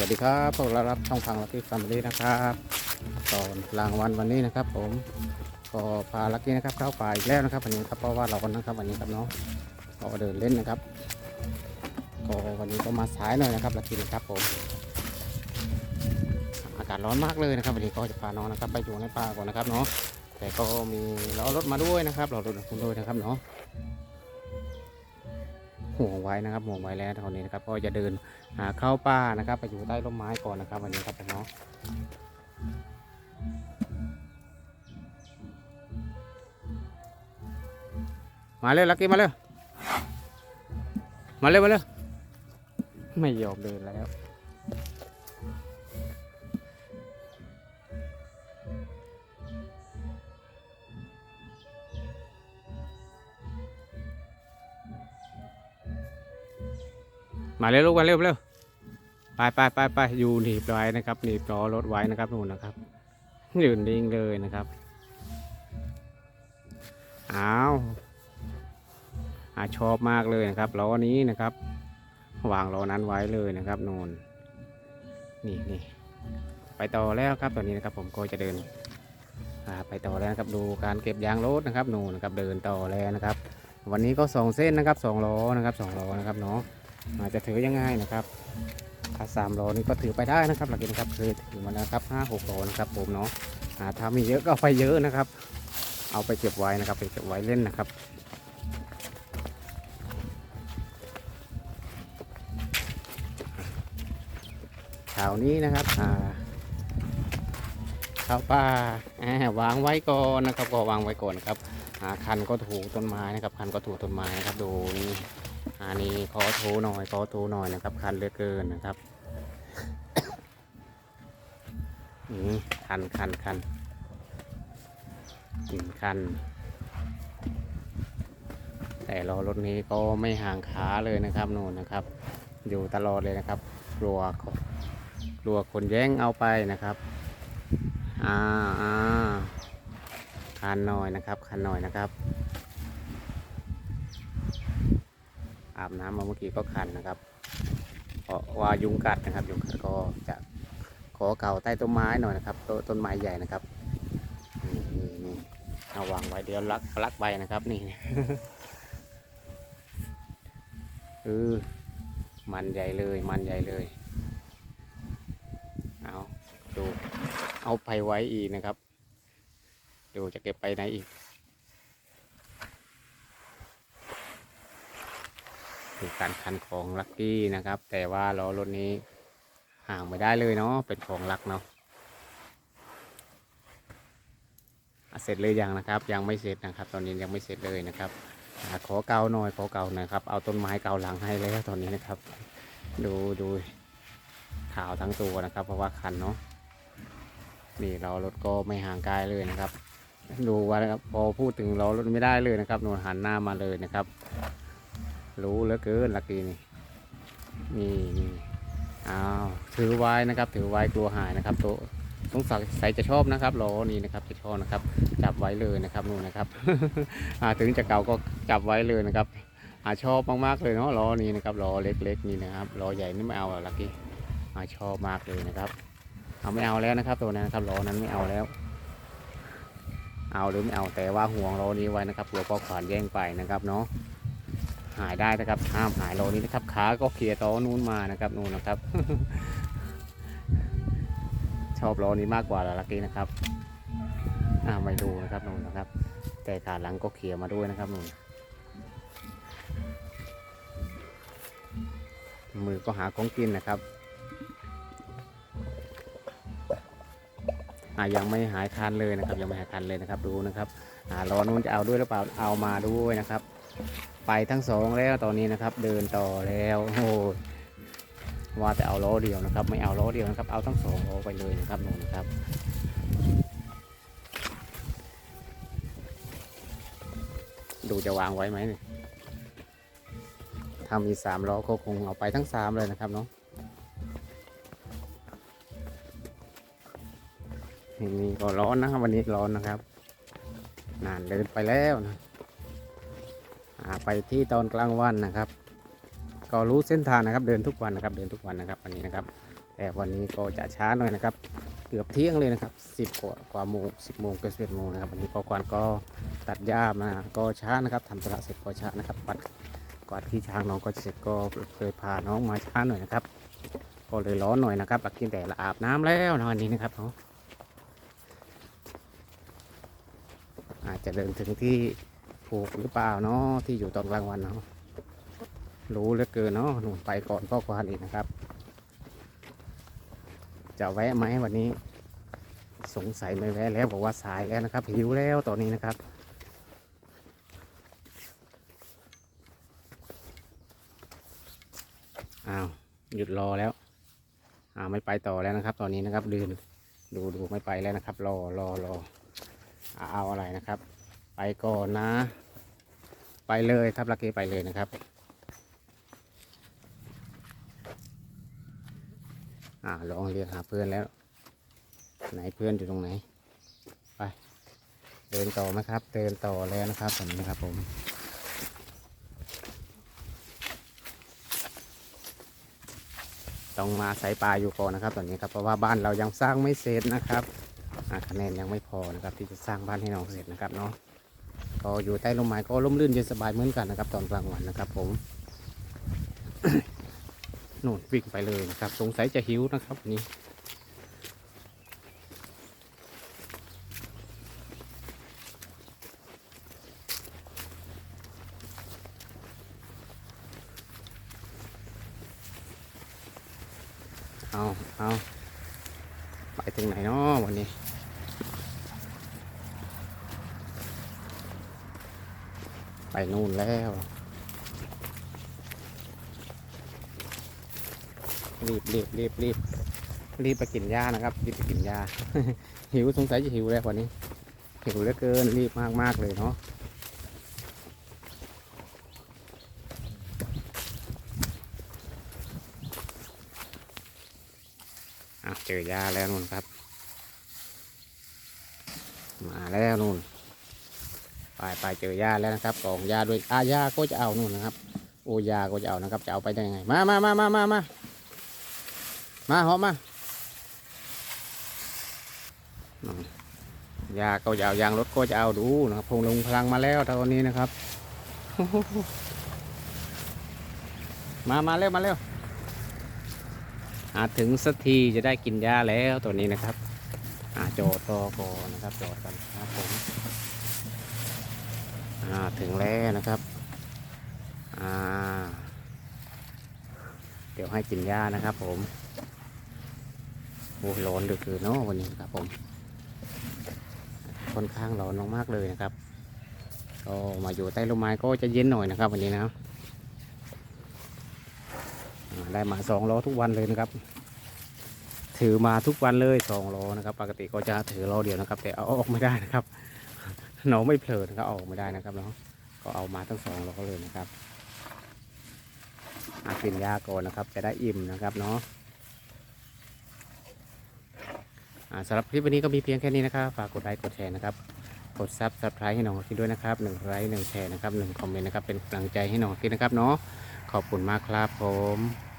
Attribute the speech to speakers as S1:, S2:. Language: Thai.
S1: วัสดีครับพวกเรารับช่องทางลักกี้แฟมิลี่นะครับตอนกลางวันวันนี้นะครับ ผมก็พาลักกี้นะครับเข้าป่าอีกแล้วนะครับวันนี้ครับเพราะว่าเราวันนะครับวันนี้ครับเนาะก็เดินเล่นนะครับก็วันนี้ก็มาสายหน่อยนะครับลักกี้นะครับผม อากาศร้อนมากเลยนะครับวันนี้ก็จะพาน้องนะครับ ไปอยู่ในป่าก่อนนะครับเนาะแต่ก็มีล้อรถมาด้วยนะครับ เรารถคุณด้วยนะครับเนาะ ห่วงไว้นะครับห่วงไว้แล้วตอนนี้นะครับก็จะเดินหาเข้าป่านะครับ ไปอยู่ใต้ร่มไม้ก่อนนะครับ วันนี้ครับผมเนาะมาเร็วลักกี้มาเร็วมาเร็วมาเร็วไม่ยอมเดินแล้ว มาเร็วลูกมาเร็วเร็วไปไปไปไปอยู่หนีบไว้นะครับหนีบล้อรถไว้นะครับนู่นนะครับยืนนิ่งเลยนะครับอ้าวอาชอบมากเลยนะครับล้อนี้นะครับวางล้อนั้นไว้เลยนะครับนู่นนี่นี่ไปต่อแล้วครับตอนนี้นะครับผมก็จะเดินไปต่อแล้วนะครับดูการเก็บยางรถนะครับนู่นนะครับเดินต่อแล้วนะครับ วันนี้ก็สองเส้นนะครับสองล้อนะครับสองล้อนะครับเนาะ อาจจะถือยังไงนะครับ ถ้าสามโลนี่ก็ถือไปได้นะครับหลักเกณฑ์ครับเคยถือมาแล้วครับห้าหกโลนะครับผมเนาะอ่าถ้ามีเยอะก็เอาไปเยอะนะครับ เอาไปเก็บไว้นะครับไปเก็บไว้เล่นนะครับเช้านี้นะครับอ่าข้าวปลาอ่าวางไว้ก่อนนะครับก็วางไว้ก่อนนะครับคันก็ถูต้นไม้นะครับคันก็ถูต้นไม้นะครับดูนี่ อันนี้ขอถูหน่อยขอถูหน่อยนะครับ คันเหลือเกินนะครับอืมคันคันคันอืมคัน แต่รอรถนี้ก็ไม่ห่างขาเลยนะครับนู่นนะครับ อยู่ตลอดเลยนะครับกลัวกลัวคนแย่งเอาไปนะครับอ่าอ่าคันหน่อยนะครับ คันหน่อยนะครับ อาบน้ำมาเมื่อกี้ก็คันนะครับ เพราะว่ายุงกัดนะครับ ยุงกัดก็จะขอเก่าใต้ต้นไม้หน่อยนะครับ ต้นต้นไม้ใหญ่นะครับนี่นี่นี่เอาวางไว้เดี๋ยวลักลักใบนะครับนี่เออมันใหญ่เลยมันใหญ่เลย เอาดูเอาไปไว้อีกนะครับ ดูจะเก็บไปไหนอีก ดูการคันของลักกี้นะครับ แต่ว่าล้อรถนี้ห่างไม่ได้เลยเนาะเป็นของรักเนาะะเสร็จเลยยังนะครับ ยังไม่เสร็จนะครับ ตอนนี้ยังไม่เสร็จเลยนะครับอขอเกาหน่อยขอเกาหน่อยครับเอาต้นไม้เกาหลังให้แล้วตอนนี้นะครับ ดูดูขาวทั้งตัวนะครับ เพราะว่าคันเนาะนี่เรารถก็ไม่ห่างไกลเลยนะครับ ดูว่านะครับพอพูดถึงเรารถไม่ได้เลยนะครับหนูหันหน้ามาเลยนะครับ รู้เหลือเกินลักกี้นี่นี่นี่อ้าวถือไว้นะครับ ถือไว้กลัวหายนะครับ ตัวสงสัยใส่จะชอบนะครับล้อนี้นะครับจะชอบนะครับ จับไว้เลยนะครับนู่นนะครับอ่าถึงจะเก่าก็จับไว้เลยนะครับอาชอบมากๆเลยเนาะล้อนี้นะครับล้อเล็กๆนี่นะครับล้อใหญ่นี่ไม่เอาลักกี้อาชอบมากเลยนะครับ เอาไม่เอาแล้วนะครับ ตัวนั้นนะครับล้อนั้นไม่เอาแล้ว เอาหรือไม่เอาแต่ว่าห่วงล้อนี้ไว้นะครับกลัวพ่อขวานแย่งไปนะครับเนาะ หายได้นะครับห้ามหายโลนี้นะครับขาก็เคลียร์ต๊ะนู้นมานะครับนู่นนะครับ ชอบโลนี้มากกว่าละลักกี้นะครับอ่าไม่ดูนะครับนู่นนะครับ แต่ขาหลังก็เคลียร์มาด้วยนะครับนู่นมือก็หาของกินนะครับอายังไม่หายคันเลยนะครับ ยังไม่หายคันเลยนะครับดูนะครับอ่ารอนู้นจะเอาด้วยหรือเปล่าเอามาด้วยนะครับ ไปทั้งสองแล้วตอนนี้นะครับ เดินต่อแล้วโอ้ว่าแต่เอาล้อเดียวนะครับ ไม่เอาล้อเดียวนะครับ เอาทั้งสองล้อไปเลยนะครับนู่นะครับดูจะวางไว้ไหมเนี่ยถ้ามีสามล้อก็คงเอาไปทั้งสามเลยนะครับเนาะนี่ก็ร้อนนะครับวันนี้ร้อนนะครับ นานเดินไปแล้วนะ ไปที่ตอนกลางวันนะครับ ก็รู้เส้นทางนะครับ เดินทุกวันนะครับ เดินทุกวันนะครับวันนี้นะครับ แต่วันนี้ก็จะช้าหน่อยนะครับ เกือบเที่ยงเลยนะครับสิบกว่ากว่าโมงสิบโมงเกือบสิบเอ็ดโมงนะครับวันนี้พอกวนก็ตัดหญ้ามาก็ช้านะครับทำธุระเสร็จก็ช้านะครับปัดกวาดที่ช้างน้องก็เสร็จก็เคยพาน้องมาช้าหน่อยนะครับ ก็เลยร้อนหน่อยนะครับกินแต่ละอาบน้ำแล้วนะวันนี้นะครับเนาะอาจจะเดินถึงที่ ผูกหรือเปล่าเนาะที่อยู่ตอนกลางวันเนาะรู้เหลือเกินเนาะหนุ่มไปก่อนพ่อควานอีกนะครับ จะแวะไหมวันนี้ สงสัยไม่แวะแล้วบอกว่าสายแล้วนะครับ หิวแล้วตอนนี้นะครับอ้าวหยุดรอแล้วอ้าวไม่ไปต่อแล้วนะครับ ตอนนี้นะครับเดินดูดูไม่ไปแล้วนะครับ รอรอรอเอาอะไรนะครับ ไปก่อนนะ ไปเลยครับลักเกไปเลยนะครับอ่าลองเรียกหาเพื่อนแล้ว ไหนเพื่อนอยู่ตรงไหน ไป เดินต่อไหมครับ เดินต่อแล้วนะครับผมนะครับผมต้องมาสายปลาอยู่ก่อนนะครับ ตอนนี้ครับเพราะว่าบ้านเรายังสร้างไม่เสร็จนะครับคะแนนยังไม่พอนะครับ ที่จะสร้างบ้านให้น้องเสร็จนะครับเนาะ ก็อยู่ใต้ลมไม้ก็ร่มรื่นเย็นสบายเหมือนกันนะครับ ตอนกลางวันนะครับ ผมนู่นวิ่งไปเลยนะครับ สงสัยจะหิวนะครับนนี้เอาเอาไปถึงไหนเนาะวันนี้ ไปนู่นแล้ว รีบรีบรีบรีบรีบไปกินหญ้านะครับ รีบไปกินหญ้า หิวสงสัยจะหิวแล้ววันนี้ หิวเหลือเกินรีบมากมากเลยเนาะอะเจอหญ้าแล้วนู่นครับ มาแล้วนู่น ไปไปเจอหญ้าแล้วนะครับกองหญ้าด้วยอาหญ้าก็จะเอานู่นนะครับ โอ้หญ้าก็จะเอานะครับ จะเอาไปได้ยังไง มามามามามามามาหอมมาอืมหญ้าก็จะเอายางรถก็จะเอาดูนะครับพงลงพลังมาแล้วตอนนี้นะครับ มามาเร็วมาเร็วอาถึงสักทีจะได้กินหญ้าแล้วตัวนี้นะครับอาจอดรอก่อนนะครับจอดกันครับผม ถึงแล้วนะครับเดี๋ยวให้กินหญ้านะครับ ผมโอ้ร้อนดึกเลยเนาะวันนี้ครับผมค่อนข้างร้อนมากๆเลยนะครับ ก็มาอยู่ใต้ร่มไม้ก็จะเย็นหน่อยนะครับ วันนี้นะได้มาสองล้อทุกวันเลยนะครับ ถือมาทุกวันเลยสองล้อนะครับ ปกติก็จะถือล้อเดียวนะครับ แต่เอาออกไม่ได้นะครับ น้องไม่เพลินก็ออกไม่ได้นะครับเนาะก็เอามาทั้งสองล้อเลยนะครับอากินยาก่อนนะครับ จะได้อิ่มนะครับเนาะสำหรับคลิปวันนี้ก็มีเพียงแค่นี้นะครับ ฝากกดไลค์กดแชร์นะครับ กดซับสไครต์ให้น้องคิดด้วยนะครับหนึ่งไลค์หนึ่งแชร์นะครับหนึ่งคอมเมนต์นะครับเป็นกำลังใจให้น้องคิดนะครับเนาะขอบคุณมากครับผม